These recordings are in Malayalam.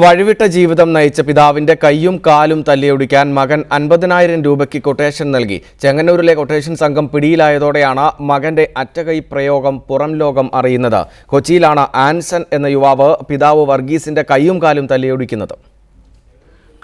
വഴിവിട്ട ജീവിതം നയിച്ച പിതാവിന്റെ കൈയും കാലും തല്ലിയൊടിക്കാൻ മകൻ അൻപതിനായിരം രൂപയ്ക്ക് കൊട്ടേഷൻ നൽകി. ചെങ്ങന്നൂരിലെ കൊട്ടേഷൻ സംഘം പിടിയിലായതോടെയാണ് മകന്റെ അറ്റകൈ പ്രയോഗം പുറം ലോകം അറിയുന്നത്. കൊച്ചിയിലാണ് ആൻസൺ എന്ന യുവാവ് പിതാവ് വർഗീസിന്റെ കൈയും കാലും തല്ലിയൊടിക്കുന്നത്.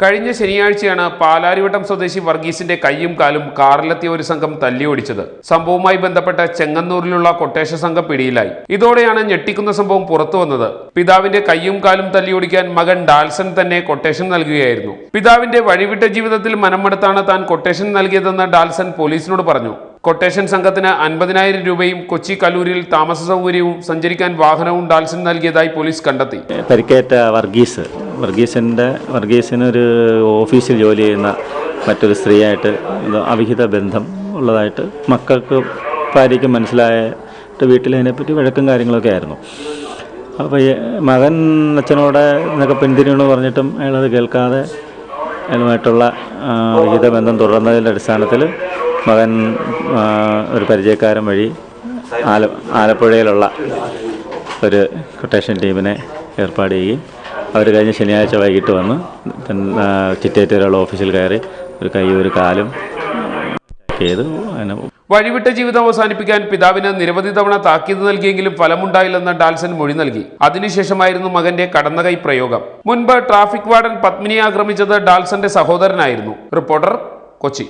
കഴിഞ്ഞ ശനിയാഴ്ചയാണ് പാലാരിവട്ടം സ്വദേശി വർഗീസിന്റെ കൈയും കാലും കാറിലെത്തിയ ഒരു സംഘം തല്ലിയോടിച്ചത്. സംഭവവുമായി ബന്ധപ്പെട്ട ചെങ്ങന്നൂരിലുള്ള കൊട്ടേഷ സംഘം പിടിയിലായി. ഇതോടെയാണ് ഞെട്ടിക്കുന്ന സംഭവം പുറത്തു വന്നത്. പിതാവിന്റെ കൈയും കാലും തല്ലിയോടിക്കാൻ മകൻ ഡാൽസൺ തന്നെ കൊട്ടേഷൻ നൽകുകയായിരുന്നു. പിതാവിന്റെ വഴിവിട്ട ജീവിതത്തിൽ മനമെടുത്താണ് താൻ കൊട്ടേഷൻ നൽകിയതെന്ന് ഡാൽസൺ പോലീസിനോട് പറഞ്ഞു. കൊട്ടേഷൻ സംഘത്തിന് അൻപതിനായിരം രൂപയും കൊച്ചി കലൂരിൽ താമസ സൗകര്യവും സഞ്ചരിക്കാൻ വാഹനവും ഡാൽസൺ നൽകിയതായി പോലീസ് കണ്ടെത്തി. പരിക്കേറ്റ വർഗീസ് വർഗീസിന്റെ വർഗീസിനൊരു ഓഫീസിൽ ജോലി ചെയ്യുന്ന മറ്റൊരു സ്ത്രീയായിട്ട് അവിഹിത ബന്ധം ഉള്ളതായിട്ട് മക്കൾക്ക് ഭാര്യയ്ക്ക് മനസ്സിലായിട്ട് വീട്ടിൽ അതിനെപ്പറ്റി വഴക്കും കാര്യങ്ങളൊക്കെ ആയിരുന്നു. അപ്പോൾ മകൻ അച്ഛനോടെ എന്നൊക്കെ പിന്തിരിയണമെന്ന് പറഞ്ഞിട്ടും അയാളത് കേൾക്കാതെ അയാളുമായിട്ടുള്ള അവിഹിത വിഹിത ബന്ധം തുടർന്നതിന്റെ അടിസ്ഥാനത്തിൽ മകൻ ഒരു പരിചയക്കാരൻ വഴി ആല ആലപ്പുഴയിലുള്ള ഒരു കൊട്ടേഷൻ ടീമിനെ ഏർപ്പാട് ചെയ്യുകയും അവർ കഴിഞ്ഞ ശനിയാഴ്ച വൈകിട്ട് വന്ന് പിന്നെ ചിറ്റേറ്റൂരുള്ള ഓഫീസിൽ കയറി ഒരു കൈ ഒരു കാലും ചെയ്ത്. അങ്ങനെ വഴിവിട്ട ജീവിതം അവസാനിപ്പിക്കാൻ പിതാവിന് നിരവധി തവണ താക്കീത് നൽകിയെങ്കിലും ഫലമുണ്ടായില്ലെന്ന് ഡാൽസൺ മൊഴി നൽകി. അതിനുശേഷമായിരുന്നു മകന്റെ കടന്നകൈ പ്രയോഗം. മുൻപ് ട്രാഫിക് വാർഡൻ പത്മിനിയെ ആക്രമിച്ചത് ഡാൽസന്റെ സഹോദരനായിരുന്നു. റിപ്പോർട്ടർ കൊച്ചി.